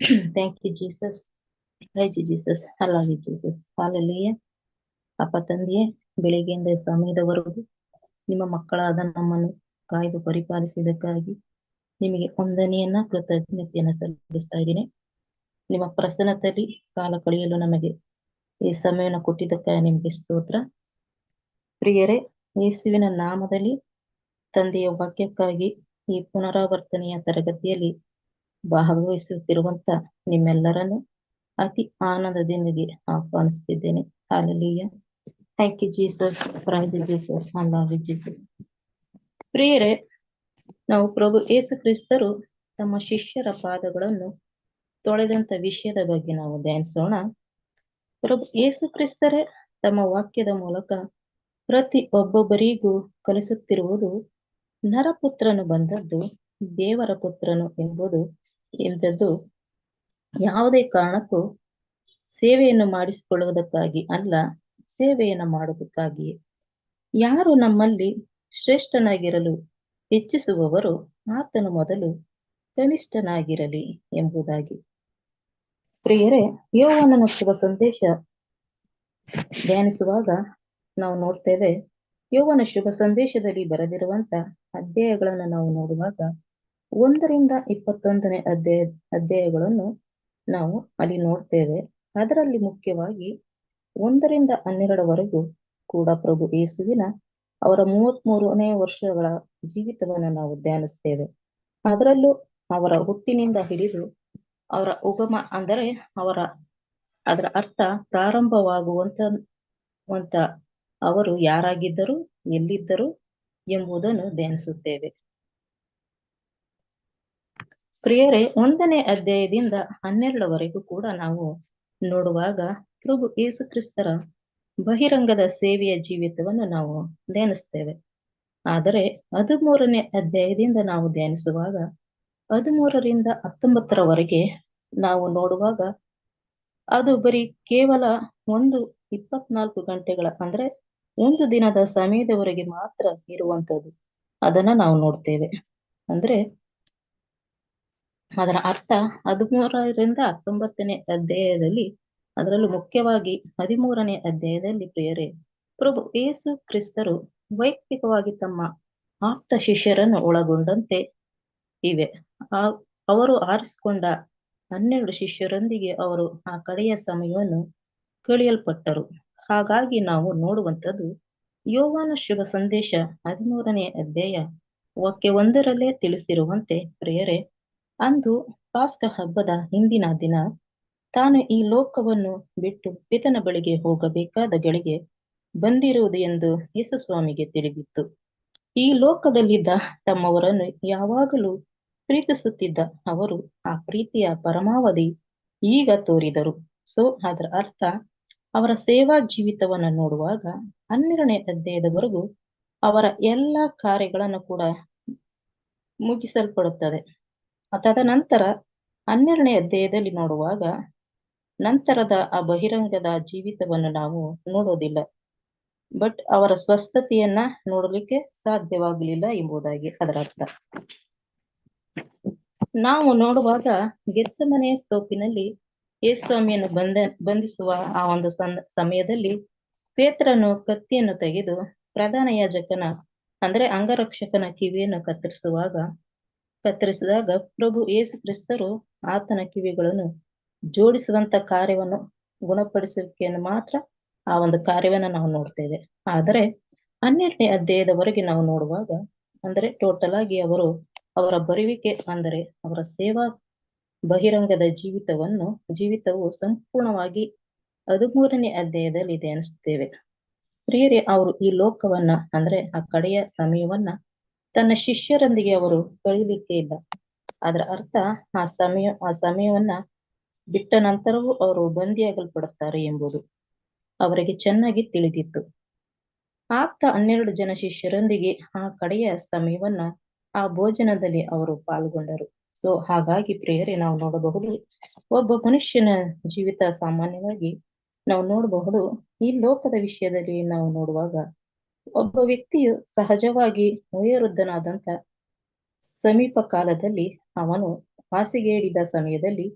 Thank you, Jesus. I Jesus you, Jesus Hallelujah. ಅಪ್ಪ ತಂದೆಯೇ ಬೆಳಿಗ್ಗೆಯಿಂದ ಸಮಯದವರೆಗೂ ನಿಮ್ಮ ಮಕ್ಕಳಾದ ನಮ್ಮನ್ನು ಕಾಯ್ದು ಪರಿಪಾಲಿಸಿದ್ದಕ್ಕಾಗಿ ನಿಮಗೆ ವಂದನೆಯನ್ನ ಕೃತಜ್ಞತೆಯನ್ನ ಸಲ್ಲಿಸ್ತಾ ಇದ್ದೀನಿ ನಿಮ್ಮ ಪ್ರಸನ್ನತೆಯಲ್ಲಿ ಕಾಲ ಕಳೆಯಲು ನಮಗೆ ಈ ಸಮಯವನ್ನು ಕೊಟ್ಟಿದ್ದಕ್ಕಾಗಿ ನಿಮಗೆ ಸ್ತೋತ್ರ ಪ್ರಿಯರೇ ಯೇಸುವಿನ ನಾಮದಲ್ಲಿ ತಂದೆಯ ವಾಕ್ಯಕ್ಕಾಗಿ ಈ ಪುನರಾವರ್ತನೆಯ ತರಗತಿಯಲ್ಲಿ ಭಾಗವಹಿಸುತ್ತಿರುವಂತ ನಿಮ್ಮೆಲ್ಲರನ್ನು ಅತಿ ಆನಂದದೊಂದಿಗೆ ಆಹ್ವಾನಿಸ್ತಿದ್ದೇನೆ hallelujah thank you Jesus praise Jesus ಅಲ್ಲಾವಿ Jesus ಪ್ರಿಯರೇ, ನಾವು ಪ್ರಭು ಏಸು ಕ್ರಿಸ್ತರು ತಮ್ಮ ಶಿಷ್ಯರ ಪಾದಗಳನ್ನು ತೊಳೆದಂತ ವಿಷಯದ ಬಗ್ಗೆ ನಾವು ಧ್ಯಾನಿಸೋಣ. ಪ್ರಭು ಏಸು ಕ್ರಿಸ್ತರೇ, ತಮ್ಮ ವಾಕ್ಯದ ಮೂಲಕ ಪ್ರತಿ ಒಬ್ಬೊಬ್ಬರಿಗೂ ಕಲಿಸುತ್ತಿರುವುದು ನರಪುತ್ರನು ಬಂದದ್ದು ದೇವರ ಪುತ್ರನು ಎಂಬುದು ಎಂದದ್ದು ಯಾವುದೇ ಕಾರಣಕ್ಕೂ ಸೇವೆಯನ್ನು ಮಾಡಿಸಿಕೊಳ್ಳುವುದಕ್ಕಾಗಿ ಅಲ್ಲ, ಸೇವೆಯನ್ನು ಮಾಡುವುದಕ್ಕಾಗಿಯೇ. ಯಾರು ನಮ್ಮಲ್ಲಿ ಶ್ರೇಷ್ಠನಾಗಿರಲು ಇಚ್ಛಿಸುವವರು ಆತನು ಮೊದಲು ಕನಿಷ್ಠನಾಗಿರಲಿ ಎಂಬುದಾಗಿ. ಪ್ರಿಯರೇ ಯೋವನ ಶುಭ ಸಂದೇಶ ಧ್ಯಾನಿಸುವಾಗ ನಾವು ನೋಡ್ತೇವೆ ಯೋವನ ಶುಭ ಸಂದೇಶದಲ್ಲಿ ಬರೆದಿರುವಂತ ಅಧ್ಯಾಯಗಳನ್ನು ನಾವು ನೋಡುವಾಗ ಒಂದರಿಂದ ಇಪ್ಪತ್ತೊಂದನೇ ಅಧ್ಯಾಯ, ಅಧ್ಯಾಯಗಳನ್ನು ನಾವು ಅಲ್ಲಿ ನೋಡ್ತೇವೆ. ಅದರಲ್ಲಿ ಮುಖ್ಯವಾಗಿ ಒಂದರಿಂದ ಹನ್ನೆರಡವರೆಗೂ ಕೂಡ ಪ್ರಭು ಯೇಸುವಿನ ಅವರ ಮೂವತ್ತ್ ಮೂರನೇ ವರ್ಷಗಳ ಜೀವಿತವನ್ನು ನಾವು ಧ್ಯಾನಿಸ್ತೇವೆ. ಅದರಲ್ಲೂ ಅವರ ಹುಟ್ಟಿನಿಂದ ಹಿಡಿದು ಅವರ ಉಗಮ ಅಂದರೆ ಅವರ, ಅದರ ಅರ್ಥ ಪ್ರಾರಂಭವಾಗುವಂತ ವಂತ ಅವರು ಯಾರಾಗಿದ್ದರು, ಎಲ್ಲಿದ್ದರು ಎಂಬುದನ್ನು ಧ್ಯಾನಿಸುತ್ತೇವೆ. ಪ್ರಿಯರೇ, ಒಂದನೇ ಅಧ್ಯಾಯದಿಂದ ಹನ್ನೆರಡವರೆಗೂ ಕೂಡ ನಾವು ನೋಡುವಾಗ ಪ್ರಭು ಯೇಸು ಕ್ರಿಸ್ತರ ಬಹಿರಂಗದ ಸೇವೆಯ ಜೀವಿತವನ್ನು ನಾವು ಧ್ಯಾನಿಸ್ತೇವೆ. ಆದರೆ ಹದಿಮೂರನೇ ಅಧ್ಯಾಯದಿಂದ ನಾವು ಧ್ಯಾನಿಸುವಾಗ ಹದಿಮೂರರಿಂದ ಹತ್ತೊಂಬತ್ತರವರೆಗೆ ನಾವು ನೋಡುವಾಗ ಅದು ಬರೀ ಕೇವಲ ಒಂದು ಇಪ್ಪತ್ನಾಲ್ಕು ಗಂಟೆಗಳ, ಅಂದ್ರೆ ಒಂದು ದಿನದ ಸಮಯದವರೆಗೆ ಮಾತ್ರ ಇರುವಂತದ್ದು ಅದನ್ನ ನಾವು ನೋಡ್ತೇವೆ. ಅಂದ್ರೆ ಅದರ ಅರ್ಥ ಹದಿಮೂರರಿಂದ ಹತ್ತೊಂಬತ್ತನೇ ಅಧ್ಯಾಯದಲ್ಲಿ, ಅದರಲ್ಲೂ ಮುಖ್ಯವಾಗಿ ಹದಿಮೂರನೇ ಅಧ್ಯಾಯದಲ್ಲಿ ಪ್ರಿಯರೇ, ಪ್ರಭು ಯೇಸು ಕ್ರಿಸ್ತರು ವೈಯಕ್ತಿಕವಾಗಿ ತಮ್ಮ ಆಪ್ತ ಶಿಷ್ಯರನ್ನು ಒಳಗೊಂಡಂತೆ ಇವೆ. ಆ, ಅವರು ಆರಿಸಿಕೊಂಡ ಹನ್ನೆರಡು ಶಿಷ್ಯರೊಂದಿಗೆ ಅವರು ಆ ಕಡೆಯ ಸಮಯವನ್ನು ಕಳೆಯಲ್ಪಟ್ಟರು. ಹಾಗಾಗಿ ನಾವು ನೋಡುವಂಥದ್ದು ಯೋವಾನ ಶುಭ ಸಂದೇಶ ಹದಿಮೂರನೇ ಅಧ್ಯಾಯ ವಾಕ್ಯ ಒಂದರಲ್ಲೇ ತಿಳಿಸಿರುವಂತೆ ಪ್ರಿಯರೇ ಅಂದು ಪಾಸ್ಕ ಹಬ್ಬದ ಹಿಂದಿನ ದಿನ ತಾನು ಈ ಲೋಕವನ್ನು ಬಿಟ್ಟು ಪಿತನ ಬಳಿಗೆ ಹೋಗಬೇಕಾದ ಗಳಿಗೆ ಬಂದಿರುವುದು ಎಂದು ಯೇಸು ಸ್ವಾಮಿಗೆ ತಿಳಿದಿತ್ತು. ಈ ಲೋಕದಲ್ಲಿದ್ದ ತಮ್ಮವರನ್ನು ಯಾವಾಗಲೂ ಪ್ರೀತಿಸುತ್ತಿದ್ದ ಅವರು ಆ ಪ್ರೀತಿಯ ಪರಮಾವಧಿ ಈಗ ತೋರಿದರು. ಸೊ, ಅದರ ಅರ್ಥ ಅವರ ಸೇವಾ ಜೀವಿತವನ್ನು ನೋಡುವಾಗ ಹನ್ನೆರಡನೇ ಅಧ್ಯಾಯದವರೆಗೂ ಅವರ ಎಲ್ಲ ಕಾರ್ಯಗಳನ್ನು ಕೂಡ ಮುಗಿಸಲ್ಪಡುತ್ತದೆ. ತದನಂತರ ಹನ್ನೆರಡನೇ ಅಧ್ಯಾಯದಲ್ಲಿ ನೋಡುವಾಗ ನಂತರದ ಆ ಬಹಿರಂಗದ ಜೀವಿತವನ್ನು ನಾವು ನೋಡೋದಿಲ್ಲ. ಬಟ್ ಅವರ ಸ್ವಸ್ಥತೆಯನ್ನ ನೋಡಲಿಕ್ಕೆ ಸಾಧ್ಯವಾಗಲಿಲ್ಲ ಎಂಬುದಾಗಿ ಅದರ ಅರ್ಥ. ನಾವು ನೋಡುವಾಗ ಗೆತ್ಸಮನೆಯ ತೋಪಿನಲ್ಲಿ ಯೇಸ್ವಾಮಿಯನ್ನು ಬಂಧ ಬಂಧಿಸುವ ಆ ಒಂದು ಸಮಯದಲ್ಲಿ ಪೇತ್ರನು ಕತ್ತಿಯನ್ನು ತೆಗೆದು ಪ್ರಧಾನ ಯಾಜಕನ, ಅಂದ್ರೆ ಅಂಗರಕ್ಷಕನ ಕಿವಿಯನ್ನು ಕತ್ತರಿಸುವಾಗ ಕತ್ತರಿಸಿದಾಗ ಪ್ರಭು ಏಸು ಕ್ರಿಸ್ತರು ಆತನ ಕಿವಿಗಳನ್ನು ಜೋಡಿಸುವಂತ ಕಾರ್ಯವನ್ನು ಗುಣಪಡಿಸುವಿಕೆಯನ್ನು ಮಾತ್ರ ಆ ಒಂದು ಕಾರ್ಯವನ್ನು ನಾವು ನೋಡ್ತೇವೆ. ಆದರೆ ಹನ್ನೆರಡನೇ ಅಧ್ಯಾಯದವರೆಗೆ ನಾವು ನೋಡುವಾಗ, ಅಂದರೆ ಟೋಟಲ್ ಆಗಿ ಅವರು ಅವರ ಬರುವಿಕೆ, ಅಂದರೆ ಅವರ ಸೇವಾ ಬಹಿರಂಗದ ಜೀವಿತವನ್ನು, ಜೀವಿತವು ಸಂಪೂರ್ಣವಾಗಿ ಹದಿಮೂರನೇ ಅಧ್ಯಾಯದಲ್ಲಿ ಇದೆ ಧ್ಯಾನಿಸುತ್ತೇವೆ ಪ್ರಿಯರೇ, ಅವರು ಈ ಲೋಕವನ್ನ, ಅಂದ್ರೆ ಆ ಕಡೆಯ ಸಮಯವನ್ನ ತನ್ನ ಶಿಷ್ಯರೊಂದಿಗೆ ಅವರು ಕಳೀಲಿಕ್ಕೆ ಇಲ್ಲ. ಅದರ ಅರ್ಥ ಆ ಸಮಯ, ಆ ಸಮಯವನ್ನ ಬಿಟ್ಟ ನಂತರವೂ ಅವರು ಬಂದಿಯಾಗಲ್ಪಡುತ್ತಾರೆ ಎಂಬುದು ಅವರಿಗೆ ಚೆನ್ನಾಗಿ ತಿಳಿದಿತ್ತು. ಆಪ್ತ ಹನ್ನೆರಡು ಜನ ಶಿಷ್ಯರೊಂದಿಗೆ ಆ ಕಡೆಯ ಸಮಯವನ್ನ ಆ ಭೋಜನದಲ್ಲಿ ಅವರು ಪಾಲ್ಗೊಂಡರು. ಸೊ, ಹಾಗಾಗಿ ಪ್ರಿಯರೇ, ನಾವು ನೋಡಬಹುದು ಒಬ್ಬ ಮನುಷ್ಯನ ಜೀವಿತ ಸಾಮಾನ್ಯವಾಗಿ ನಾವು ನೋಡಬಹುದು ಈ ಲೋಕದ ವಿಷಯದಲ್ಲಿ ನಾವು ನೋಡುವಾಗ ಒಬ್ಬ ವ್ಯಕ್ತಿಯು ಸಹಜವಾಗಿ ವಯೋವೃದ್ಧನಾದಂತ ಸಮೀಪ ಕಾಲದಲ್ಲಿ ಅವನು ಹಾಸಿಗೆ ಹಿಡಿದ ಸಮಯದಲ್ಲಿ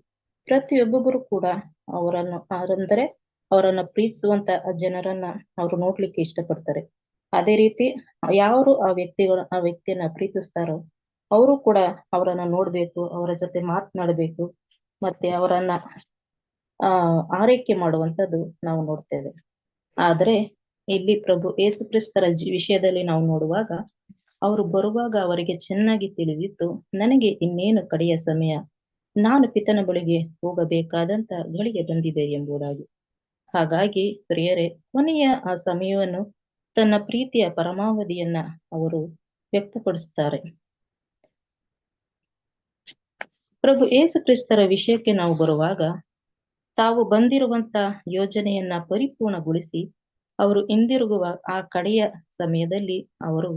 ಪ್ರತಿಯೊಬ್ಬೊಬ್ಬರು ಕೂಡ ಅವರನ್ನು ಅಂದರೆ ಅವರನ್ನ ಪ್ರೀತಿಸುವಂತ ಜನರನ್ನ ಅವರು ನೋಡ್ಲಿಕ್ಕೆ ಇಷ್ಟಪಡ್ತಾರೆ. ಅದೇ ರೀತಿ ಯಾರು ಆ ವ್ಯಕ್ತಿಗಳು, ಆ ವ್ಯಕ್ತಿಯನ್ನ ಪ್ರೀತಿಸ್ತಾರೋ ಅವರು ಕೂಡ ಅವರನ್ನ ನೋಡ್ಬೇಕು, ಅವರ ಜೊತೆ ಮಾತನಾಡಬೇಕು, ಮತ್ತೆ ಅವರನ್ನ, ಆ, ಆರೈಕೆ ಮಾಡುವಂತದ್ದು ನಾವು ನೋಡ್ತೇವೆ. ಆದ್ರೆ ಇಲ್ಲಿ ಪ್ರಭು ಯೇಸುಕ್ರಿಸ್ತರ ವಿಷಯದಲ್ಲಿ ನಾವು ನೋಡುವಾಗ, ಅವರು ಬರುವಾಗ ಅವರಿಗೆ ಚೆನ್ನಾಗಿ ತಿಳಿದಿತ್ತು, ನನಗೆ ಇನ್ನೇನು ಕಡೆಯ ಸಮಯ? ನಾನು ಪಿತನ ಬಳಿಗೆ ಹೋಗಬೇಕಾದಂತ ಗಳಿಗೆ ಬಂದಿದೆ ಎಂಬುದಾಗಿ. ಹಾಗಾಗಿ ಪ್ರಿಯರೇ, ಕೊನೆಯ ಆ ಸಮಯವನ್ನು ತನ್ನ ಪ್ರೀತಿಯ ಪರಮಾವಧಿಯನ್ನ ಅವರು ವ್ಯಕ್ತಪಡಿಸ್ತಾರೆ ಪ್ರಭು ಯೇಸು ಕ್ರಿಸ್ತರ ವಿಷಯಕ್ಕೆ ನಾವು ಬರುವಾಗ, ತಾವು ಬಂದಿರುವಂತ ಯೋಜನೆಯನ್ನ ಪರಿಪೂರ್ಣಗೊಳಿಸಿ ಅವರು ಹಿಂದಿರುಗುವ ಆ ಕಡೆಯ ಸಮಯದಲ್ಲಿ ಅವರು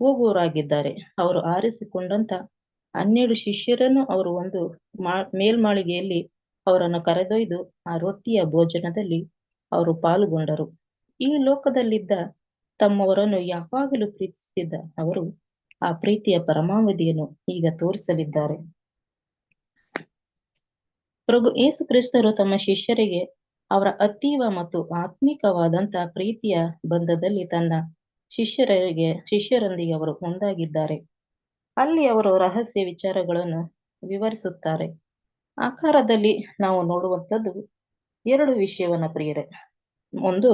ಹೋಗುವರಾಗಿದ್ದಾರೆ ಅವರು ಆರಿಸಿಕೊಂಡಂತ ಹನ್ನೆರಡು ಶಿಷ್ಯರನ್ನು ಅವರು ಒಂದು ಮಾ, ಮೇಲ್ಮಾಳಿಗೆಯಲ್ಲಿ ಅವರನ್ನು ಕರೆದೊಯ್ದು ಆ ರೊಟ್ಟಿಯ ಭೋಜನದಲ್ಲಿ ಅವರು ಪಾಲ್ಗೊಂಡರು. ಈ ಲೋಕದಲ್ಲಿದ್ದ ತಮ್ಮವರನ್ನು ಯಾವಾಗಲೂ ಪ್ರೀತಿಸುತ್ತಿದ್ದ ಅವರು ಆ ಪ್ರೀತಿಯ ಪರಮಾವಧಿಯನ್ನು ಈಗ ತೋರಿಸಲಿದ್ದಾರೆ. ಪ್ರಭು ಯೇಸು ಕ್ರಿಸ್ತರು ತಮ್ಮ ಶಿಷ್ಯರಿಗೆ ಅವರ ಅತೀವ ಮತ್ತು ಆತ್ಮಿಕವಾದಂತ ಪ್ರೀತಿಯ ಬಂಧದಲ್ಲಿ ತನ್ನ ಶಿಷ್ಯರಿಗೆ, ಶಿಷ್ಯರೊಂದಿಗೆ ಅವರು ಒಂದಾಗಿದ್ದಾರೆ. ಅಲ್ಲಿ ಅವರು ರಹಸ್ಯ ವಿಚಾರಗಳನ್ನು ವಿವರಿಸುತ್ತಾರೆ. ಆಕಾರದಲ್ಲಿ ನಾವು ನೋಡುವಂಥದ್ದು ಎರಡು ವಿಷಯವನ್ನ ಪ್ರಿಯರೇ. ಒಂದು,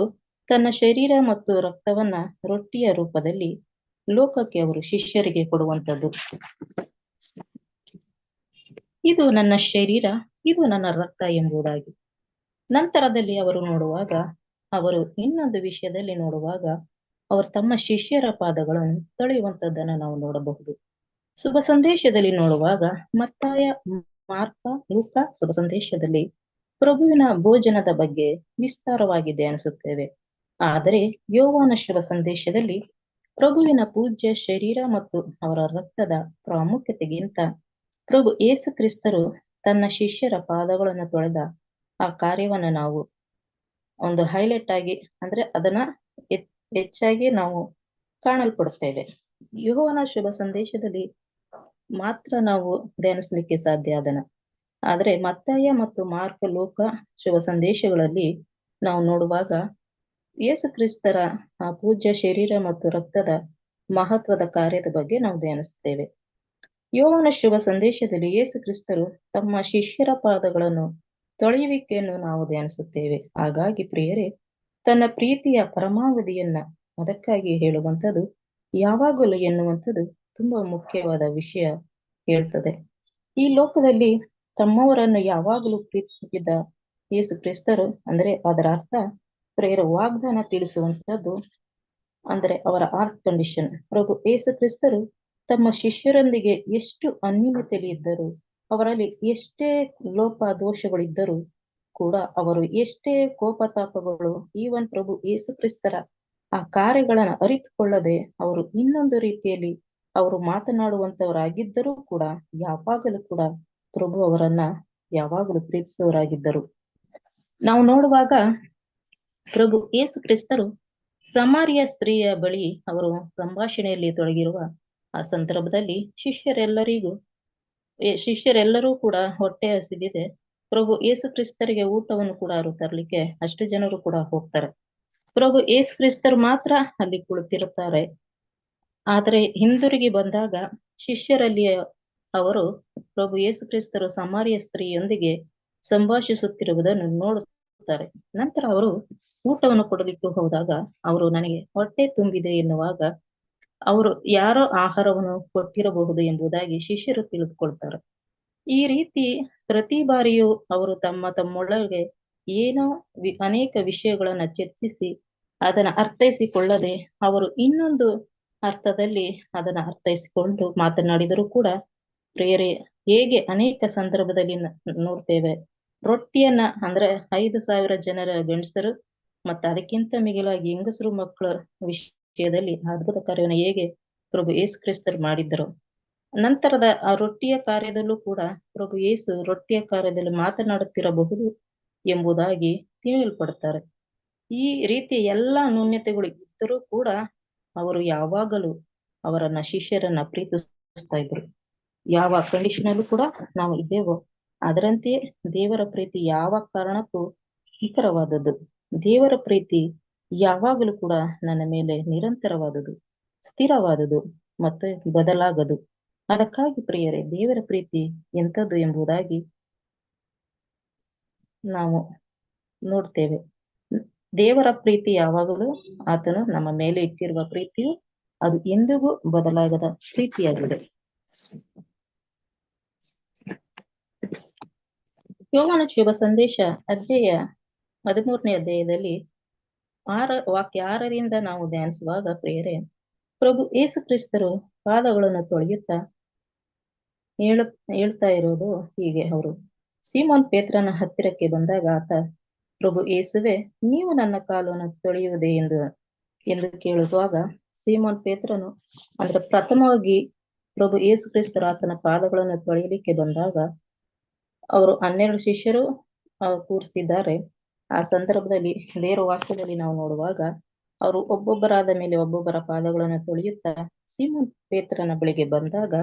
ತನ್ನ ಶರೀರ ಮತ್ತು ರಕ್ತವನ್ನ ರೊಟ್ಟಿಯ ರೂಪದಲ್ಲಿ ಲೋಕಕ್ಕೆ ಅವರು ಶಿಷ್ಯರಿಗೆ ಕೊಡುವಂಥದ್ದು. ಇದು ನನ್ನ ಶರೀರ, ಇದು ನನ್ನ ರಕ್ತ ಎಂಬುದಾಗಿ. ನಂತರದಲ್ಲಿ ಅವರು ನೋಡುವಾಗ, ಅವರು ಇನ್ನೊಂದು ವಿಷಯದಲ್ಲಿ ನೋಡುವಾಗ, ಅವರು ತಮ್ಮ ಶಿಷ್ಯರ ಪಾದಗಳನ್ನು ತೊಳೆಯುವಂತದ್ದನ್ನ ನಾವು ನೋಡಬಹುದು. ಶುಭ ಸಂದೇಶದಲ್ಲಿ ನೋಡುವಾಗ, ಮತ್ತಾಯ, ಮಾರ್ಕ, ಲೂಕ ಶುಭ ಸಂದೇಶದಲ್ಲಿ ಪ್ರಭುವಿನ ಭೋಜನದ ಬಗ್ಗೆ ವಿಸ್ತಾರವಾಗಿದೆ ಅನಿಸುತ್ತೇವೆ. ಆದರೆ ಯೋವಾನ ಶುಭ ಸಂದೇಶದಲ್ಲಿ ಪ್ರಭುವಿನ ಪೂಜ್ಯ ಶರೀರ ಮತ್ತು ಅವರ ರಕ್ತದ ಪ್ರಾಮುಖ್ಯತೆಗಿಂತ ಪ್ರಭು ಏಸು ಕ್ರಿಸ್ತರು ತನ್ನ ಶಿಷ್ಯರ ಪಾದಗಳನ್ನು ತೊಳೆದ ಆ ಕಾರ್ಯವನ್ನ ನಾವು ಒಂದು ಹೈಲೈಟ್ ಆಗಿ ಅಂದ್ರೆ ಅದನ್ನ ಹೆಚ್ಚಾಗಿ ನಾವು ಕಾಣಲ್ಪಡುತ್ತೇವೆ. ಯುವನ ಶುಭ ಸಂದೇಶದಲ್ಲಿ ಮಾತ್ರ ನಾವು ಧ್ಯಾನಿಸ್ಲಿಕ್ಕೆ ಸಾಧ್ಯ ಅದನ್ನ. ಆದ್ರೆ ಮತ್ತಾಯ ಮತ್ತು ಮಾರ್ಕ ಲೋಕ ಶುಭ ಸಂದೇಶಗಳಲ್ಲಿ ನಾವು ನೋಡುವಾಗ ಯೇಸು ಕ್ರಿಸ್ತರ ಆ ಪೂಜ್ಯ ಶರೀರ ಮತ್ತು ರಕ್ತದ ಮಹತ್ವದ ಕಾರ್ಯದ ಬಗ್ಗೆ ನಾವು ಧ್ಯಾನಿಸುತ್ತೇವೆ ಯೋವನ ಶುಭ ಸಂದೇಶದಲ್ಲಿ ಯೇಸು ಕ್ರಿಸ್ತರು ತಮ್ಮ ಶಿಷ್ಯರ ಪಾದಗಳನ್ನು ತೊಳೆಯುವಿಕೆಯನ್ನು ನಾವು ಧ್ಯಾನಿಸುತ್ತೇವೆ. ಹಾಗಾಗಿ ಪ್ರಿಯರೇ, ತನ್ನ ಪ್ರೀತಿಯ ಪರಮಾವಧಿಯನ್ನ ಅದಕ್ಕಾಗಿ ಹೇಳುವಂಥದ್ದು, ಯಾವಾಗಲೂ ಎನ್ನುವಂಥದ್ದು ತುಂಬಾ ಮುಖ್ಯವಾದ ವಿಷಯ ಹೇಳ್ತದೆ. ಈ ಲೋಕದಲ್ಲಿ ತಮ್ಮವರನ್ನು ಯಾವಾಗಲೂ ಪ್ರೀತಿಸುತ್ತಿದ್ದ ಯೇಸು ಕ್ರಿಸ್ತರು, ಅಂದ್ರೆ ಅದರ ಅರ್ಥ ಪ್ರೇರ ವಾಗ್ದಾನ ತಿಳಿಸುವಂತದ್ದು ಅಂದ್ರೆ ಅವರ ಆರ್ಟ್ ಕಂಡೀಷನ್ ಪ್ರಭು ಯೇಸು ಕ್ರಿಸ್ತರು ತಮ್ಮ ಶಿಷ್ಯರೊಂದಿಗೆ ಎಷ್ಟು ಅನ್ಯೂನ್ಯತೆಯಲ್ಲಿ ಇದ್ದರು. ಅವರಲ್ಲಿ ಎಷ್ಟೇ ಲೋಪ ದೋಷಗಳಿದ್ದರೂ ಕೂಡ ಅವರು ಎಷ್ಟೇ ಕೋಪತಾಪಗಳು ಈವನ್ ಪ್ರಭು ಯೇಸು ಕ್ರಿಸ್ತರ ಆ ಕಾರ್ಯಗಳನ್ನ ಅರಿತುಕೊಳ್ಳದೆ ಅವರು ಇನ್ನೊಂದು ರೀತಿಯಲ್ಲಿ ಅವರು ಮಾತನಾಡುವಂತವರಾಗಿದ್ದರೂ ಕೂಡ ಯಾವಾಗಲೂ ಕೂಡ ಪ್ರಭು ಅವರನ್ನ ಯಾವಾಗಲೂ ಪ್ರೀತಿಸುವವರಾಗಿದ್ದರು. ನಾವು ನೋಡುವಾಗ ಪ್ರಭು ಯೇಸು ಕ್ರಿಸ್ತರು ಸಮಾರಿಯ ಸ್ತ್ರೀಯ ಬಳಿ ಅವರು ಸಂಭಾಷಣೆಯಲ್ಲಿ ತೊಡಗಿರುವ ಆ ಸಂದರ್ಭದಲ್ಲಿ ಶಿಷ್ಯರೆಲ್ಲರಿಗೂ ಶಿಷ್ಯರೆಲ್ಲರೂ ಕೂಡ ಹೊಟ್ಟೆ ಹಸಿದಿದೆ ಪ್ರಭು ಯೇಸು ಕ್ರಿಸ್ತರಿಗೆ ಊಟವನ್ನು ಕೂಡ ಅವರು ತರಲಿಕ್ಕೆ ಅಷ್ಟು ಜನರು ಕೂಡ ಹೋಗ್ತಾರೆ. ಪ್ರಭು ಯೇಸು ಕ್ರಿಸ್ತರು ಮಾತ್ರ ಅಲ್ಲಿ ಕುಳಿತಿರುತ್ತಾರೆ. ಆದರೆ ಹಿಂದಿರುಗಿ ಬಂದಾಗ ಶಿಷ್ಯರಲ್ಲಿ ಅವರು ಪ್ರಭು ಯೇಸು ಕ್ರಿಸ್ತರು ಸಮಾರಿಯ ಸ್ತ್ರೀಯೊಂದಿಗೆ ಸಂಭಾಷಿಸುತ್ತಿರುವುದನ್ನು ನೋಡುತ್ತಾರೆ. ನಂತರ ಅವರು ಊಟವನ್ನು ಕೊಡಲಿಕ್ಕೆ ಹೋದಾಗ ಅವರು ನನಗೆ ಹೊಟ್ಟೆ ತುಂಬಿದೆ ಎನ್ನುವಾಗ ಅವರು ಯಾರು ಆಹಾರವನ್ನು ಕೊಟ್ಟಿರಬಹುದು ಎಂಬುದಾಗಿ ಶಿಷ್ಯರು ತಿಳಿದುಕೊಳ್ತಾರೆ. ಈ ರೀತಿ ಪ್ರತಿ ಬಾರಿಯೂ ಅವರು ತಮ್ಮ ತಮ್ಮೊಳಗೆ ಏನೋ ಅನೇಕ ವಿಷಯಗಳನ್ನ ಚರ್ಚಿಸಿ ಅದನ್ನ ಅರ್ಥೈಸಿಕೊಳ್ಳದೆ ಅವರು ಇನ್ನೊಂದು ಅರ್ಥದಲ್ಲಿ ಅದನ್ನ ಅರ್ಥೈಸಿಕೊಂಡು ಮಾತನಾಡಿದರೂ ಕೂಡ ಪ್ರೇರೆ ಹೇಗೆ ಅನೇಕ ಸಂದರ್ಭದಲ್ಲಿ ನೋಡ್ತೇವೆ. ರೊಟ್ಟಿಯನ್ನ ಅಂದ್ರೆ ಐದು ಸಾವಿರ ಜನರ ಗಂಡಸರು ಮತ್ತ ಅದಕ್ಕಿಂತ ಮಿಗಿಲಾಗಿ ಹೆಂಗಸರು ಮಕ್ಕಳ ವಿಷಯದಲ್ಲಿ ಅದ್ಭುತ ಕಾರ್ಯವನ್ನು ಹೇಗೆ ಪ್ರಭು ಯೇಸು ಕ್ರಿಸ್ತರು ಮಾಡಿದ್ದರು. ನಂತರದ ಆ ರೊಟ್ಟಿಯ ಕಾರ್ಯದಲ್ಲೂ ಕೂಡ ಪ್ರಭು ಯೇಸು ರೊಟ್ಟಿಯ ಕಾರ್ಯದಲ್ಲಿ ಮಾತನಾಡುತ್ತಿರಬಹುದು ಎಂಬುದಾಗಿ ತಿಳಿಯಲ್ಪಡುತ್ತಾರೆ. ಈ ರೀತಿಯ ಎಲ್ಲಾ ನ್ಯೂನ್ಯತೆಗಳು ಇದ್ದರೂ ಕೂಡ ಅವರು ಯಾವಾಗಲೂ ಅವರನ್ನ ಶಿಷ್ಯರನ್ನ ಪ್ರೀತಿಸ್ತಾ ಇದ್ರು ಯಾವ ಕಂಡೀಷನ್ ಅಲ್ಲೂ ಕೂಡ ನಾವು ಇದ್ದೇವೋ ಅದರಂತೆಯೇ ದೇವರ ಪ್ರೀತಿ ಯಾವ ಕಾರಣಕ್ಕೂ ನಿಖರವಾದದ್ದು. ದೇವರ ಪ್ರೀತಿ ಯಾವಾಗಲೂ ಕೂಡ ನನ್ನ ಮೇಲೆ ನಿರಂತರವಾದುದು ಸ್ಥಿರವಾದುದು ಮತ್ತೆ ಬದಲಾಗದು. ಅದಕ್ಕಾಗಿ ಪ್ರಿಯರೇ, ದೇವರ ಪ್ರೀತಿ ಎಂಥದ್ದು ಎಂಬುದಾಗಿ ನಾವು ನೋಡ್ತೇವೆ. ದೇವರ ಪ್ರೀತಿ ಯಾವಾಗಲೂ ಆತನು ನಮ್ಮ ಮೇಲೆ ಇಟ್ಟಿರುವ ಪ್ರೀತಿಯು ಅದು ಎಂದಿಗೂ ಬದಲಾಗದ ಪ್ರೀತಿಯಾಗಿದೆ. ಯೋವನ ಶುಭ ಸಂದೇಶ ಅಧ್ಯಾಯ ಹದಿಮೂರನೇ ಅಧ್ಯಾಯದಲ್ಲಿ ಆರ ವಾಕ್ಯ ಆರರಿಂದ ನಾವು ಧ್ಯಾನಿಸುವಾಗ ಪ್ರೇರೆ ಪ್ರಭು ಯೇಸು ಕ್ರಿಸ್ತರು ಪಾದಗಳನ್ನು ತೊಳೆಯುತ್ತಾ ಹೇಳು ಹೇಳ್ತಾ ಇರೋದು ಹೀಗೆ ಅವರು. ಸೀಮೋನ್ ಪೇತ್ರನ ಹತ್ತಿರಕ್ಕೆ ಬಂದಾಗ ಆತ, ಪ್ರಭು ಏಸುವೆ, ನೀವು ನನ್ನ ಕಾಲನ್ನು ತೊಳೆಯುವುದೇ ಎಂದು ಎಂದು ಕೇಳುವಾಗ ಸೀಮೋನ್ ಪೇತ್ರನು ಅಂದ್ರೆ ಪ್ರಥಮವಾಗಿ ಪ್ರಭು ಯೇಸು ಕ್ರಿಸ್ತರು ಆತನ ಪಾದಗಳನ್ನು ತೊಳೆಯಲಿಕ್ಕೆ ಬಂದಾಗ ಅವರು ಹನ್ನೆರಡು ಶಿಷ್ಯರು ಕೂರಿಸಿದ್ದಾರೆ. ಆ ಸಂದರ್ಭದಲ್ಲಿ ದೇವರ ವಾಕ್ಯದಲ್ಲಿ ನಾವು ನೋಡುವಾಗ, ಅವರು ಒಬ್ಬೊಬ್ಬರಾದ ಮೇಲೆ ಒಬ್ಬೊಬ್ಬರ ಪಾದಗಳನ್ನು ತೊಳೆಯುತ್ತಾ ಸಿಂಹ ಪೇತ್ರನ ಬಳಿಗೆ ಬಂದಾಗ,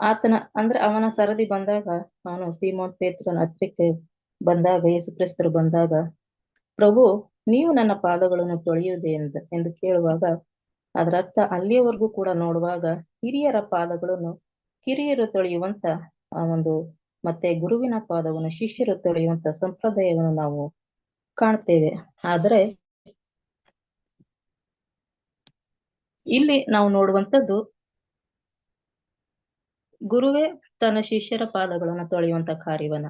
ಆತನ, ಅಂದ್ರೆ ಅವನ ಸರದಿ ಬಂದಾಗ, ಅವನು ಸೀಮೋನ್ ಪೇತ್ರನ ಹತ್ರಕ್ಕೆ ಬಂದಾಗ ಯೇಸು ಕ್ರಿಸ್ತರು ಬಂದಾಗ, ಪ್ರಭು, ನೀವು ನನ್ನ ಪಾದಗಳನ್ನು ತೊಳೆಯುವುದೇ ಎಂದ, ಎಂದು ಕೇಳುವಾಗ, ಅದರ ಅರ್ಥ ಅಲ್ಲಿಯವರೆಗೂ ಕೂಡ ನೋಡುವಾಗ, ಹಿರಿಯರ ಪಾದಗಳನ್ನು ಕಿರಿಯರು ತೊಳೆಯುವಂತ ಆ ಒಂದು ಮತ್ತೆ ಗುರುವಿನ ಪಾದವನ್ನು ಶಿಷ್ಯರು ತೊಳೆಯುವಂತ ಸಂಪ್ರದಾಯವನ್ನು ನಾವು ಕಾಣ್ತೇವೆ. ಆದರೆ ಇಲ್ಲಿ ನಾವು ನೋಡುವಂತದ್ದು ಗುರುವೇ ತನ್ನ ಶಿಷ್ಯರ ಪಾದಗಳನ್ನು ತೊಳೆಯುವಂತ ಕಾರ್ಯವನ್ನ.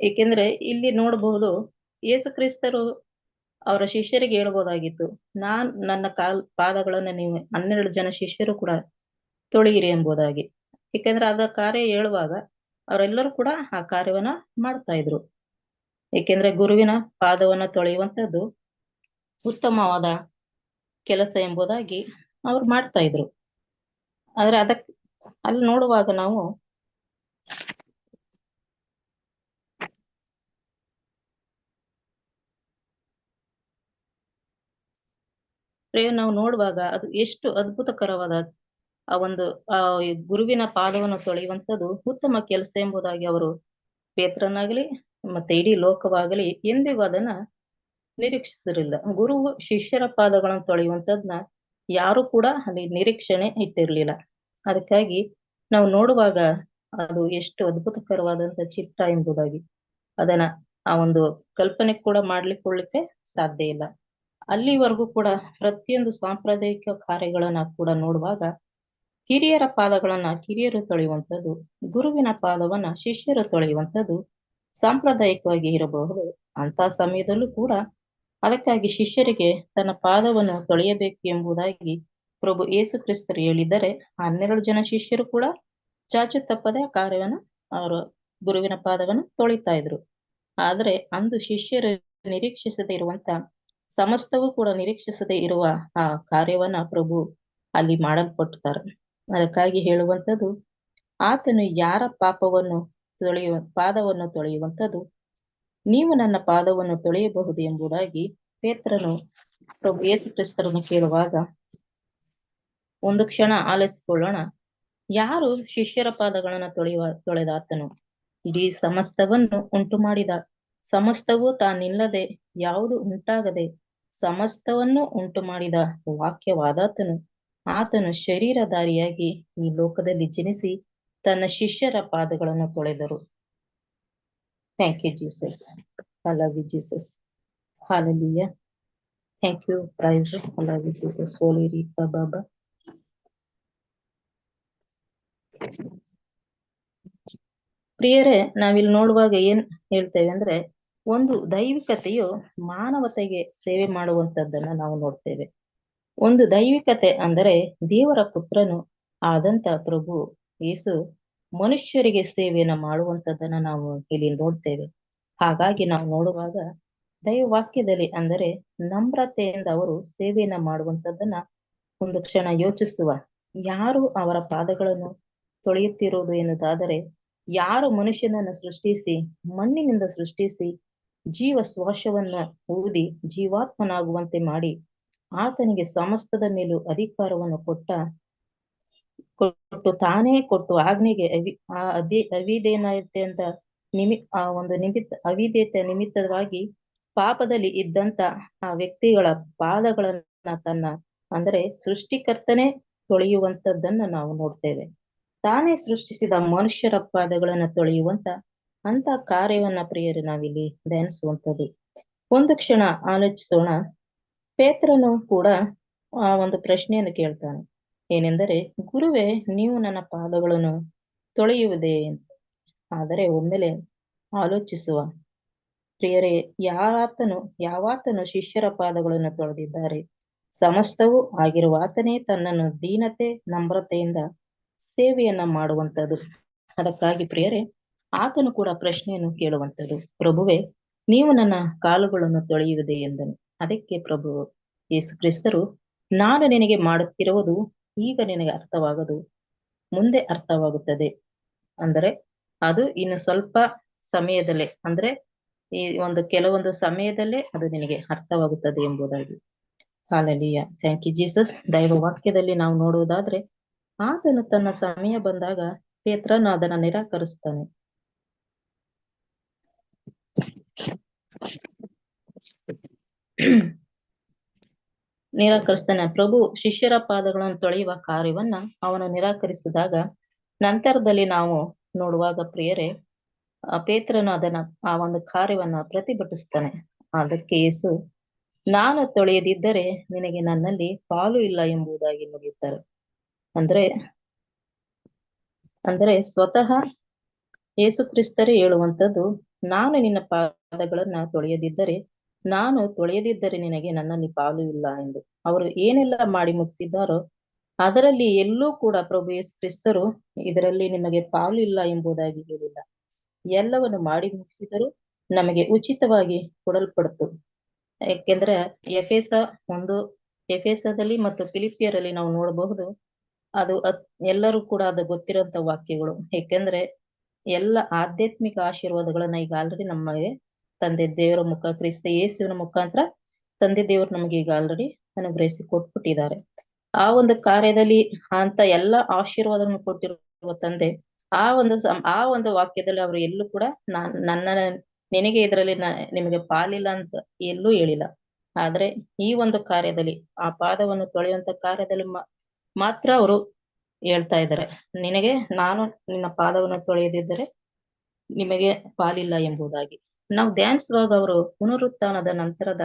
ಏಕೆಂದ್ರೆ ಇಲ್ಲಿ ನೋಡಬಹುದು ಯೇಸು ಕ್ರಿಸ್ತರು ಅವರ ಶಿಷ್ಯರಿಗೆ ಹೇಳಬಹುದಾಗಿತ್ತು ನಾನ್ ನನ್ನ ಕಾಲ್, ಪಾದಗಳನ್ನು ನೀವು ಹನ್ನೆರಡು ಜನ ಶಿಷ್ಯರು ಕೂಡ ತೊಳೆಯಿರಿ ಎಂಬುದಾಗಿ. ಏಕೆಂದ್ರೆ ಅದ ಕಾರ್ಯ ಹೇಳುವಾಗ ಅವರೆಲ್ಲರೂ ಕೂಡ ಆ ಕಾರ್ಯವನ್ನ ಮಾಡ್ತಾ ಇದ್ರು. ಏಕೆಂದ್ರೆ ಗುರುವಿನ ಪಾದವನ್ನ ತೊಳೆಯುವಂತದ್ದು ಉತ್ತಮವಾದ ಕೆಲಸ ಎಂಬುದಾಗಿ ಅವ್ರು ಮಾಡ್ತಾ ಇದ್ರು. ಆದ್ರೆ ಅದಕ್ ಅಲ್ಲಿ ನೋಡುವಾಗ ನಾವು ನಾವು ನೋಡುವಾಗ ಅದು ಎಷ್ಟು ಅದ್ಭುತಕರವಾದ ಆ ಒಂದು, ಆ ಗುರುವಿನ ಪಾದವನ್ನು ತೊಳೆಯುವಂಥದ್ದು ಉತ್ತಮ ಕೆಲಸ ಎಂಬುದಾಗಿ ಅವರು ಪೇತ್ರನಾಗಲಿ ಮತ್ತೆ ಇಡೀ ಲೋಕವಾಗಲಿ ಎಂದಿಗೂ ಅದನ್ನ ನಿರೀಕ್ಷಿಸಿರಲಿಲ್ಲ. ಗುರು ಶಿಷ್ಯರ ಪಾದಗಳನ್ನು ತೊಳೆಯುವಂಥದ್ನ ಯಾರು ಕೂಡ ಅಲ್ಲಿ ನಿರೀಕ್ಷಣೆ ಇಟ್ಟಿರ್ಲಿಲ್ಲ. ಅದಕ್ಕಾಗಿ ನಾವು ನೋಡುವಾಗ ಅದು ಎಷ್ಟು ಅದ್ಭುತಕರವಾದಂತ ಚಿತ್ರ ಎಂಬುದಾಗಿ ಅದನ್ನ ಆ ಒಂದು ಕಲ್ಪನೆ ಕೂಡ ಮಾಡ್ಲಿಕ್ಕೆ ಸಾಧ್ಯ ಇಲ್ಲ. ಅಲ್ಲಿವರೆಗೂ ಕೂಡ ಪ್ರತಿಯೊಂದು ಸಾಂಪ್ರದಾಯಿಕ ಕಾರ್ಯಗಳನ್ನ ಕೂಡ ನೋಡುವಾಗ ಹಿರಿಯರ ಪಾದಗಳನ್ನ ಕಿರಿಯರು ತೊಳೆಯುವಂಥದ್ದು, ಗುರುವಿನ ಪಾದವನ್ನ ಶಿಷ್ಯರು ತೊಳೆಯುವಂಥದ್ದು ಸಾಂಪ್ರದಾಯಿಕವಾಗಿ ಇರಬಹುದು. ಅಂತ ಸಮಯದಲ್ಲೂ ಕೂಡ ಅದಕ್ಕಾಗಿ ಶಿಷ್ಯರಿಗೆ ತನ್ನ ಪಾದವನ್ನು ತೊಳೆಯಬೇಕು ಎಂಬುದಾಗಿ ಪ್ರಭು ಯೇಸು ಕ್ರಿಸ್ತರು ಹೇಳಿದರೆ ಹನ್ನೆರಡು ಜನ ಶಿಷ್ಯರು ಕೂಡ ಚಾಚು ತಪ್ಪದೆ ಆ ಕಾರ್ಯವನ್ನ ಅವರು ಗುರುವಿನ ಪಾದವನ್ನು ತೊಳಿತಾ ಇದ್ರು. ಆದ್ರೆ ಅಂದು ಶಿಷ್ಯರು ನಿರೀಕ್ಷಿಸದೇ ಇರುವಂತ ಸಮಸ್ತವೂ ಕೂಡ ನಿರೀಕ್ಷಿಸದೇ ಇರುವ ಆ ಕಾರ್ಯವನ್ನ ಪ್ರಭು ಅಲ್ಲಿ ಮಾಡಲ್ಪಡ್ತಾರೆ ಅದಕ್ಕಾಗಿ ಹೇಳುವಂಥದ್ದು, ಆತನು ಯಾರ ಪಾಪವನ್ನು ತೊಳೆಯುವ ಪಾದವನ್ನು ತೊಳೆಯುವಂಥದ್ದು? ನೀವು ನನ್ನ ಪಾದವನ್ನು ತೊಳೆಯಬಹುದು ಎಂಬುದಾಗಿ ಪೇತ್ರನು ಪ್ರಭು ಯೇಸು ಕ್ರಿಸ್ತರನ್ನು ಕೇಳುವಾಗ, ಒಂದು ಕ್ಷಣ ಆಲಿಸಿಕೊಳ್ಳೋಣ. ಯಾರು ಶಿಷ್ಯರ ಪಾದಗಳನ್ನು ತೊಳೆಯುವ ತೊಳೆದ ಆತನು ಇಡೀ ಸಮಸ್ತವನ್ನು ಉಂಟು ಮಾಡಿದ ಸಮಸ್ತವೂ ತಾನಿಲ್ಲದೆ, ಯಾವುದು ಉಂಟಾಗದೆ, ಸಮಸ್ತವನ್ನು ಉಂಟು ಮಾಡಿದ ವಾಕ್ಯವಾದಾತನು. ಆತನು ಶರೀರಧಾರಿಯಾಗಿ ಈ ಲೋಕದಲ್ಲಿ ಜನಿಸಿ ತನ್ನ ಶಿಷ್ಯರ ಪಾದಗಳನ್ನು ತೊಳೆದರು. Thank you Jesus I you Jesus hallelujah thank you praise I love you Jesus holy ರೀಪಾ ಬಾಬಾ ಪ್ರಿಯರೇ, ನಾವಿಲ್ಲಿ ನೋಡುವಾಗ ಏನ್ ಹೇಳ್ತೇವೆ ಅಂದ್ರೆ, ಒಂದು ದೈವಿಕತೆಯು ಮಾನವತೆಗೆ ಸೇವೆ ಮಾಡುವಂತದ್ದನ್ನ ನಾವು ನೋಡ್ತೇವೆ. ಒಂದು ದೈವಿಕತೆ ಅಂದರೆ ದೇವರ ಪುತ್ರನು ಆದಂತ ಪ್ರಭು ಯೇಸು ಮನುಷ್ಯರಿಗೆ ಸೇವೆಯನ್ನ ಮಾಡುವಂತದ್ದನ್ನ ನಾವು ಇಲ್ಲಿ ನೋಡ್ತೇವೆ. ಹಾಗಾಗಿ ನಾವು ನೋಡುವಾಗ ದೈವ ವಾಕ್ಯದಲ್ಲಿ ಅಂದರೆ ನಮ್ರತೆಯಿಂದ ಅವರು ಸೇವೆಯನ್ನ ಮಾಡುವಂತದ್ದನ್ನ ಒಂದು ಕ್ಷಣ ಯೋಚಿಸುವ. ಯಾರು ಅವರ ಪಾದಗಳನ್ನು ತೊಳೆಯುತ್ತಿರುವುದು ಎನ್ನುವುದಾದರೆ ಯಾರು ಮನುಷ್ಯನನ್ನು ಸೃಷ್ಟಿಸಿ, ಮಣ್ಣಿನಿಂದ ಸೃಷ್ಟಿಸಿ ಜೀವ ಶ್ವಾಸವನ್ನ ಊದಿ, ಜೀವಾತ್ಮನಾಗುವಂತೆ ಮಾಡಿ ಆತನಿಗೆ ಸಮಸ್ತದ ಮೇಲೂ ಅಧಿಕಾರವನ್ನು ಕೊಟ್ಟ, ಕೊಟ್ಟು ತಾನೇ ಕೊಟ್ಟು ಆಜ್ಞೆಗೆ ಅವಿ, ಆ ಅದೇ ಅಂತ ನಿಮಿ, ಆ ಒಂದು ನಿಮಿತ್ತ ಅವಿದೇತೆ ನಿಮಿತ್ತವಾಗಿ ಪಾಪದಲ್ಲಿ ಇದ್ದಂತ ಆ ವ್ಯಕ್ತಿಗಳ ಪಾದಗಳನ್ನ ತನ್ನ, ಅಂದರೆ ಸೃಷ್ಟಿಕರ್ತನೇ ತೊಳೆಯುವಂತದ್ದನ್ನ ನಾವು ನೋಡ್ತೇವೆ. ತಾನೇ ಸೃಷ್ಟಿಸಿದ ಮನುಷ್ಯರ ಪಾದಗಳನ್ನ ತೊಳೆಯುವಂತ ಅಂತ ಕಾರ್ಯವನ್ನ ಪ್ರಿಯರು ನಾವಿಲ್ಲಿ ಧ್ಯಾನಿಸುವಂಥದ್ದು. ಒಂದು ಕ್ಷಣ ಆಲೋಚಿಸೋಣ. ಪೇತ್ರನು ಕೂಡ ಆ ಒಂದು ಪ್ರಶ್ನೆಯನ್ನು ಕೇಳ್ತಾನೆ. ಏನೆಂದರೆ, ಗುರುವೇ, ನೀವು ನನ್ನ ಪಾದಗಳನ್ನು ತೊಳೆಯುವುದೇ ಆದರೆ ಒಮ್ಮೆಲೆ ಆಲೋಚಿಸುವ ಪ್ರಿಯರೇ, ಯಾರಾತನು, ಯಾವಾತನು ಶಿಷ್ಯರ ಪಾದಗಳನ್ನು ತೊಳೆದಿದ್ದಾರೆ. ಸಮಸ್ತವೂ ಆಗಿರುವ ಆತನೇ ತನ್ನನ್ನು ದೀನತೆ, ನಮ್ರತೆಯಿಂದ ಸೇವೆಯನ್ನ ಮಾಡುವಂಥದ್ದು. ಅದಕ್ಕಾಗಿ ಪ್ರಿಯರೇ, ಆತನು ಕೂಡ ಪ್ರಶ್ನೆಯನ್ನು ಕೇಳುವಂಥದ್ದು. ಪ್ರಭುವೆ, ನೀವು ನನ್ನ ಕಾಲುಗಳನ್ನು ತೊಳೆಯುವುದೇ ಎಂದನು. ಅದಕ್ಕೆ ಪ್ರಭು ಯೇಸು ಕ್ರಿಸ್ತರು, ನಾನು ನಿನಗೆ ಮಾಡುತ್ತಿರುವುದು ಈಗ ನಿನಗೆ ಅರ್ಥವಾಗದು, ಮುಂದೆ ಅರ್ಥವಾಗುತ್ತದೆ. ಅಂದರೆ ಅದು ಇನ್ನು ಸ್ವಲ್ಪ ಸಮಯದಲ್ಲೇ, ಅಂದ್ರೆ ಈ ಒಂದು ಕೆಲವೊಂದು ಸಮಯದಲ್ಲೇ ಅದು ನಿನಗೆ ಅರ್ಥವಾಗುತ್ತದೆ ಎಂಬುದಾಗಿ. ಹಾಲಲಿಯ. ಥ್ಯಾಂಕ್ ಯು ಜೀಸಸ್ ದೈವ ವಾಕ್ಯದಲ್ಲಿ ನಾವು ನೋಡುವುದಾದ್ರೆ, ಆತನು ತನ್ನ ಸಮಯ ಬಂದಾಗ ಪೇತ್ರನು ಅದನ್ನ ನಿರಾಕರಿಸ್ತಾನೆ ನಿರಾಕರಿಸ್ತಾನೆ, ಪ್ರಭು, ಶಿಷ್ಯರ ಪಾದಗಳನ್ನು ತೊಳೆಯುವ ಕಾರ್ಯವನ್ನ ಅವನು ನಿರಾಕರಿಸಿದಾಗ ನಂತರದಲ್ಲಿ ನಾವು ನೋಡುವಾಗ ಪ್ರಿಯರೇ ಪೇತ್ರನು ಅದನ್ನ, ಆ ಒಂದು ಕಾರ್ಯವನ್ನ ಪ್ರತಿಭಟಿಸ್ತಾನೆ. ಅದಕ್ಕೆ ಯೇಸು, ನಾನು ತೊಳೆಯದಿದ್ದರೆ ನಿನಗೆ ನನ್ನಲ್ಲಿ ಪಾಲು ಇಲ್ಲ ಎಂಬುದಾಗಿ ನುಡಿಯುತ್ತಾರೆ. ಅಂದ್ರೆ ಅಂದ್ರೆ ಸ್ವತಃ ಯೇಸು ಕ್ರಿಸ್ತರೇ ಹೇಳುವಂತದ್ದು ನಾನು ನಿನ್ನ ಪಾದಗಳನ್ನ ತೊಳೆಯದಿದ್ದರೆ ನಾನು ತೊಳೆಯದಿದ್ದರೆ ನಿನಗೆ ನನ್ನಲ್ಲಿ ಪಾಲು ಇಲ್ಲ ಎಂದು ಅವರು ಏನೆಲ್ಲ ಮಾಡಿ ಮುಗಿಸಿದ್ದಾರೋ ಅದರಲ್ಲಿ ಎಲ್ಲೂ ಕೂಡ ಪ್ರಭು ಯೇಸು ಕ್ರಿಸ್ತರು ಇದರಲ್ಲಿ ನಿಮಗೆ ಪಾಲು ಇಲ್ಲ ಎಂಬುದಾಗಿ ಹೇಳಿಲ್ಲ. ಎಲ್ಲವನ್ನು ಮಾಡಿ ಮುಗಿಸಿದರು ನಮಗೆ ಉಚಿತವಾಗಿ ಕೊಡಲ್ಪಡ್ತು ಯಾಕೆಂದ್ರೆ ಎಫೆಸ ಒಂದು, ಎಫೆಸದಲ್ಲಿ ಮತ್ತು ಫಿಲಿಪಿಯರಲ್ಲಿ ನಾವು ನೋಡಬಹುದು ಅದು ಎಲ್ಲರೂ ಕೂಡ ಅದು ಗೊತ್ತಿರುವಂತ ವಾಕ್ಯಗಳು. ಏಕೆಂದ್ರೆ ಎಲ್ಲ ಆಧ್ಯಾತ್ಮಿಕ ಆಶೀರ್ವಾದಗಳನ್ನ ಈಗ ಆಲ್ರೆಡಿ ನಮಗೆ ತಂದೆ ದೇವರ ಮುಖ ಕ್ರಿಸ್ತ ಯೇಸುವಿನ ಮುಖಾಂತರ ತಂದೆ ದೇವರು ನಮಗೆ ಈಗ ಆಲ್ರೆಡಿ ಅನುಗ್ರಹಿಸಿ ಕೊಟ್ಬಿಟ್ಟಿದ್ದಾರೆ. ಆ ಒಂದು ಕಾರ್ಯದಲ್ಲಿ ಅಂತ ಎಲ್ಲ ಆಶೀರ್ವಾದವನ್ನು ಕೊಟ್ಟಿರುವ ತಂದೆ, ಆ ಒಂದು ಆ ಒಂದು ವಾಕ್ಯದಲ್ಲಿ ಅವರು ಎಲ್ಲೂ ಕೂಡ ನಾನ್ ನನ್ನ ನಿನಗೆ ಇದರಲ್ಲಿ ನಿಮಗೆ ಪಾಲಿಲ್ಲ ಅಂತ ಎಲ್ಲೂ ಹೇಳಿಲ್ಲ. ಆದ್ರೆ ಈ ಒಂದು ಕಾರ್ಯದಲ್ಲಿ, ಆ ಪಾದವನ್ನು ತೊಳೆಯುವಂತ ಕಾರ್ಯದಲ್ಲಿ ಮಾತ್ರ ಅವರು ಹೇಳ್ತಾ ಇದ್ದಾರೆ. ನಿನಗೆ ನಾನು ನಿನ್ನ ಪಾದವನ್ನು ತೊಳೆಯದಿದ್ದರೆ ನಿಮಗೆ ಪಾಲಿಲ್ಲ ಎಂಬುದಾಗಿ. ನಾವು ಧ್ಯಾನಿಸುವಾಗ ಅವರು ಪುನರುತ್ಥಾನದ ನಂತರದ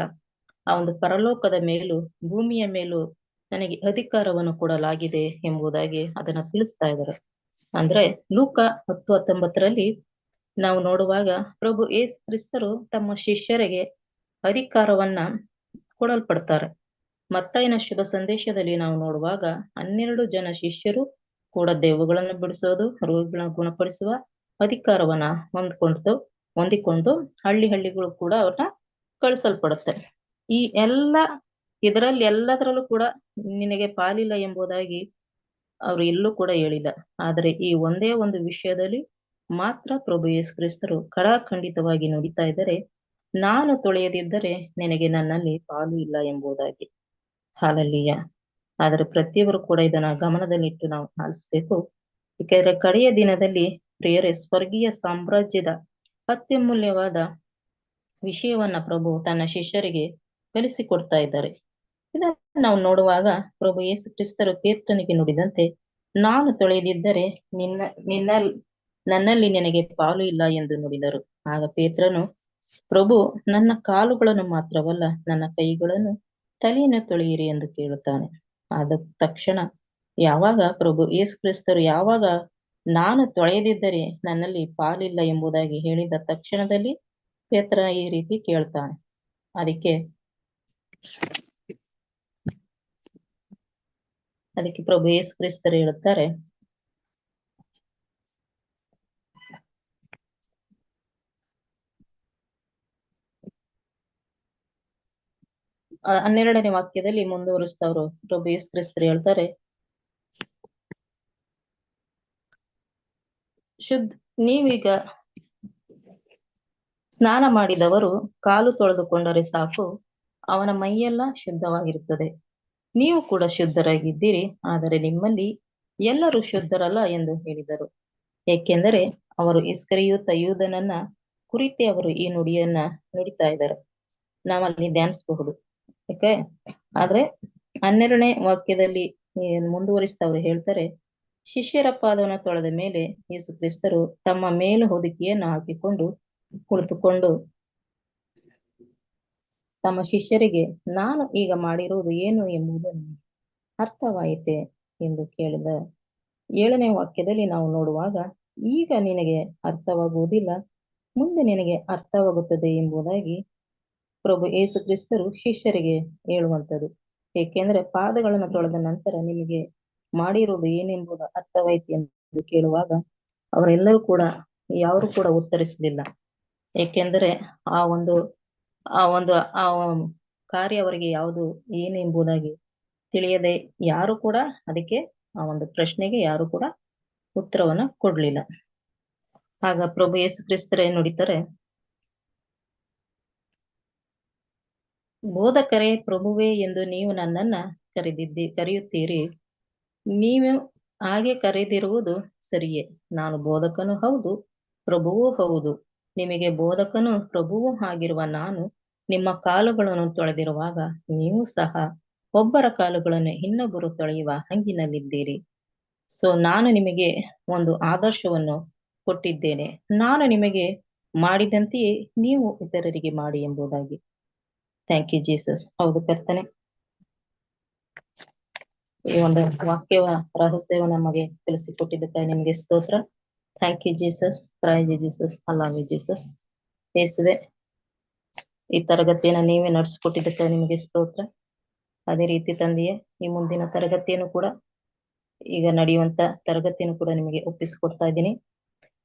ಆ ಒಂದು ಪರಲೋಕದ ಮೇಲೂ, ಭೂಮಿಯ ಮೇಲೂ ನನಗೆ ಅಧಿಕಾರವನ್ನು ಕೊಡಲಾಗಿದೆ ಎಂಬುದಾಗಿ ಅದನ್ನ ತಿಳಿಸ್ತಾ ಇದ್ದಾರೆ. ಅಂದ್ರೆ ಲೂಕ ಹತ್ತು ಹತ್ತೊಂಬತ್ತರಲ್ಲಿ ನಾವು ನೋಡುವಾಗ ಪ್ರಭು ಏಸು ಕ್ರಿಸ್ತರು ತಮ್ಮ ಶಿಷ್ಯರಿಗೆ ಅಧಿಕಾರವನ್ನ ಕೊಡಲ್ಪಡ್ತಾರೆ. ಮತ್ತಾಯಿನ ಶುಭ ಸಂದೇಶದಲ್ಲಿ ನಾವು ನೋಡುವಾಗ ಹನ್ನೆರಡು ಜನ ಶಿಷ್ಯರು ಕೂಡ ದೇವುಗಳನ್ನು ಬಿಡಿಸೋದು ರೋಗಿಗಳನ್ನ ಗುಣಪಡಿಸುವ ಅಧಿಕಾರವನ್ನ ಹೊಂದ್ಕೊಂಡು ಹೊಂದಿಕೊಂಡು ಹಳ್ಳಿ ಹಳ್ಳಿಗಳು ಕೂಡ ಅವ್ರನ್ನ ಕಳಿಸಲ್ಪಡುತ್ತೆ. ಈ ಎಲ್ಲ ಇದರಲ್ಲಿ ಎಲ್ಲದರಲ್ಲೂ ಕೂಡ ನಿನಗೆ ಪಾಲಿಲ್ಲ ಎಂಬುದಾಗಿ ಅವರು ಎಲ್ಲೂ ಕೂಡ ಹೇಳಿಲ್ಲ. ಆದರೆ ಈ ಒಂದೇ ಒಂದು ವಿಷಯದಲ್ಲಿ ಮಾತ್ರ ಪ್ರಭು ಯೇಸು ಕ್ರಿಸ್ತರು ಖಡಾಖಂಡಿತವಾಗಿ ನುಡಿತಾ ಇದ್ದಾರೆ. ನಾನು ತೊಳೆಯದಿದ್ದರೆ ನಿನಗೆ ನನ್ನಲ್ಲಿ ಪಾಲು ಇಲ್ಲ ಎಂಬುದಾಗಿ. ಹಾಲಲ್ಲಿಯ. ಆದರೆ ಪ್ರತಿಯೊಬ್ಬರು ಕೂಡ ಇದನ್ನ ಗಮನದಲ್ಲಿಟ್ಟು ನಾವು ಆಲಿಸ್ಬೇಕು. ಏಕೆಂದರೆ ಕಡೆಯ ದಿನದಲ್ಲಿ ಪ್ರಿಯರೇ, ಸ್ವರ್ಗೀಯ ಸಾಮ್ರಾಜ್ಯದ ಅತ್ಯಮೂಲ್ಯವಾದ ವಿಷಯವನ್ನ ಪ್ರಭು ತನ್ನ ಶಿಷ್ಯರಿಗೆ ಕಲಿಸಿಕೊಡ್ತಾ ಇದ್ದಾರೆ. ಇದನ್ನ ನಾವು ನೋಡುವಾಗ ಪ್ರಭು ಯೇಸು ಕ್ರಿಸ್ತರು ಪೇತ್ರನಿಗೆ ನುಡಿದಂತೆ, ನಾನು ತೊಳೆಯದಿದ್ದರೆ ನಿನ್ನ ನಿನ್ನ, ನನ್ನಲ್ಲಿ ನಿನಗೆ ಪಾಲು ಇಲ್ಲ ಎಂದು ನುಡಿದರು. ಆಗ ಪೇತ್ರನು, ಪ್ರಭು, ನನ್ನ ಕಾಲುಗಳನ್ನು ಮಾತ್ರವಲ್ಲ, ನನ್ನ ಕೈಗಳನ್ನು ತಲೆಯನ್ನು ತೊಳೆಯಿರಿ ಎಂದು ಕೇಳುತ್ತಾನೆ. ಆದ ತಕ್ಷಣ, ಯಾವಾಗ ಪ್ರಭು ಯೇಸು ಕ್ರಿಸ್ತರು ಯಾವಾಗ ನಾನು ತೊಳೆಯದಿದ್ದರೆ ನನ್ನಲ್ಲಿ ಪಾಲಿಲ್ಲ ಎಂಬುದಾಗಿ ಹೇಳಿದ ತಕ್ಷಣದಲ್ಲಿ ಪೇತ್ರ ಈ ರೀತಿ ಕೇಳ್ತಾನೆ. ಅದಕ್ಕೆ ಅದಕ್ಕೆ ಪ್ರಭು ಯೇಸು ಕ್ರಿಸ್ತರು ಹೇಳುತ್ತಾರೆ ಹನ್ನೆರಡನೇ ವಾಕ್ಯದಲ್ಲಿ ಮುಂದುವರಿಸ್ತವ್ರು ಪ್ರಭು ಯೇಸು ಕ್ರಿಸ್ತರು ಹೇಳ್ತಾರೆ ಶುದ್ಧ, ನೀವೀಗ ಸ್ನಾನ ಮಾಡಿದವರು ಕಾಲು ತೊಳೆದುಕೊಂಡರೆ ಸಾಕು, ಅವನ ಮೈಯೆಲ್ಲ ಶುದ್ಧವಾಗಿರುತ್ತದೆ. ನೀವು ಕೂಡ ಶುದ್ಧರಾಗಿದ್ದೀರಿ, ಆದರೆ ನಿಮ್ಮಲ್ಲಿ ಎಲ್ಲರೂ ಶುದ್ಧರಲ್ಲ ಎಂದು ಹೇಳಿದರು. ಏಕೆಂದರೆ ಅವರು ಇಸ್ಕರಿಯೂತ ಯೂದನನ್ನ ಕುರಿತೆ ಅವರು ಈ ನುಡಿಯನ್ನ ನುಡಿತಾ ಇದ್ದಾರೆ. ನಾವಲ್ಲಿ ಧ್ಯಾನಿಸಬಹುದು. ಯಾಕೆ? ಆದ್ರೆ ಹನ್ನೆರಡನೇ ವಾಕ್ಯದಲ್ಲಿ ಮುಂದುವರಿಸ್ತಾ ಅವ್ರು ಹೇಳ್ತಾರೆ ಶಿಷ್ಯರ ಪಾದವನ್ನು ತೊಳೆದ ಮೇಲೆ ಯೇಸು ಕ್ರಿಸ್ತರು ತಮ್ಮ ಮೇಲು ಹೊದಿಕೆಯನ್ನು ಹಾಕಿಕೊಂಡು ಕುಳಿತುಕೊಂಡು ತಮ್ಮ ಶಿಷ್ಯರಿಗೆ, ನಾನು ಈಗ ಮಾಡಿರುವುದು ಏನು ಎಂಬುದನ್ನು ಅರ್ಥವಾಯಿತೆ ಎಂದು ಕೇಳಿದ. ಏಳನೇ ವಾಕ್ಯದಲ್ಲಿ ನಾವು ನೋಡುವಾಗ, ಈಗ ನಿನಗೆ ಅರ್ಥವಾಗುವುದಿಲ್ಲ, ಮುಂದೆ ನಿನಗೆ ಅರ್ಥವಾಗುತ್ತದೆ ಎಂಬುದಾಗಿ ಪ್ರಭು ಯೇಸು ಕ್ರಿಸ್ತರು ಶಿಷ್ಯರಿಗೆ ಹೇಳುವಂಥದ್ದು. ಏಕೆಂದ್ರೆ ಪಾದಗಳನ್ನು ತೊಳೆದ ನಂತರ ನಿಮಗೆ ಮಾಡಿರುವುದು ಏನೆಂಬುದು ಅರ್ಥವಾಯ್ತು ಎಂದು ಕೇಳುವಾಗ ಅವರೆಲ್ಲರೂ ಕೂಡ ಯಾರು ಕೂಡ ಉತ್ತರಿಸಲಿಲ್ಲ ಏಕೆಂದರೆ ಆ ಒಂದು ಆ ಒಂದು, ಆ ಕಾರ್ಯ ಅವರಿಗೆ ಯಾವುದು ಏನೆಂಬುದಾಗಿ ತಿಳಿಯದೆ ಯಾರು ಕೂಡ ಅದಕ್ಕೆ, ಆ ಒಂದು ಪ್ರಶ್ನೆಗೆ ಯಾರು ಕೂಡ ಉತ್ತರವನ್ನು ಕೊಡ್ಲಿಲ್ಲ. ಆಗ ಪ್ರಭು ಯೇಸು ಕ್ರಿಸ್ತರೇ ನುಡಿತಾರೆ, ಬೋಧಕರೇ ಪ್ರಭುವೇ ಎಂದು ನೀವು ನನ್ನನ್ನ ಕರೆದಿದ್ದಿ, ಕರೆಯುತ್ತೀರಿ. ನೀವು ಹಾಗೆ ಕರೆದಿರುವುದು ಸರಿಯೇ. ನಾನು ಬೋಧಕನು ಹೌದು, ಪ್ರಭುವೂ ಹೌದು. ನಿಮಗೆ ಬೋಧಕನು ಪ್ರಭುವೂ ಆಗಿರುವ ನಾನು ನಿಮ್ಮ ಕಾಲುಗಳನ್ನು ತೊಳೆದಿರುವಾಗ ನೀವು ಸಹ ಒಬ್ಬರ ಕಾಲುಗಳನ್ನು ಇನ್ನೊಬ್ಬರು ತೊಳೆಯುವ ಹಂಗಿನಲ್ಲಿದ್ದೀರಿ. ಸೊ ನಾನು ನಿಮಗೆ ಒಂದು ಆದರ್ಶವನ್ನು ಕೊಟ್ಟಿದ್ದೇನೆ. ನಾನು ನಿಮಗೆ ಮಾಡಿದಂತೆಯೇ ನೀವು ಇತರರಿಗೆ ಮಾಡಿ ಎಂಬುದಾಗಿ. ಥ್ಯಾಂಕ್ ಯು ಜೀಸಸ್ ಹೌದು ಕರ್ತನೆ. ಈ ಒಂದು ವಾಕ್ಯವ ರಹಸ್ಯವ ನಮಗೆ ತಿಳಿಸಿಕೊಟ್ಟಿದ್ದಕ್ಕಾಗಿ ನಿಮಗೆ ಸ್ತೋತ್ರ. Thank you Jesus praise Jesus ಅಲ್ಲಾವಿ Jesus ಯೇಸುವೆ ಈ ತರಗತಿಯನ್ನು ನೀವೇ ನಡೆಸಿಕೊಟ್ಟಿದ್ದಕ್ಕಾಗಿ ನಿಮಗೆ ಸ್ತೋತ್ರ. ಅದೇ ರೀತಿ ತಂದೆಯೇ, ಈ ಮುಂದಿನ ತರಗತಿಯನ್ನು ಕೂಡ, ಈಗ ನಡೆಯುವಂತ ತರಗತಿಯನ್ನು ಕೂಡ ನಿಮಗೆ ಒಪ್ಪಿಸಿಕೊಡ್ತಾ ಇದ್ದೀನಿ.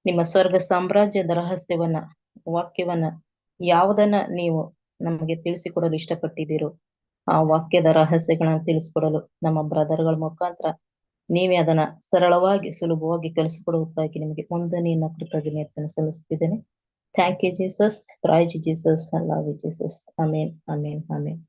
ನಿಮ್ಮ ಸ್ವರ್ಗ ಸಾಮ್ರಾಜ್ಯದ ರಹಸ್ಯವನ್ನ, ವಾಕ್ಯವನ್ನ ಯಾವುದನ್ನ ನೀವು ನಮಗೆ ತಿಳಿಸಿಕೊಡಲು ಇಷ್ಟಪಟ್ಟಿದ್ದೀರೋ ಆ ವಾಕ್ಯದ ರಹಸ್ಯಗಳನ್ನ ತಿಳಿಸ್ಕೊಡಲು ನಮ್ಮ ಬ್ರದರ್ಗಳ ಮುಖಾಂತರ ನೀವೇ ಅದನ್ನ ಸರಳವಾಗಿ, ಸುಲಭವಾಗಿ ಕಲಿಸಿಕೊಡುವುದಕ್ಕಾಗಿ ನಿಮಗೆ ಒಂದನೆಯನ್ನ ಕೃತಜ್ಞತೆಯನ್ನು ಸಲ್ಲಿಸ್ತಿದ್ದೇನೆ thank you Jesus praise Jesus love Jesus amen amen amen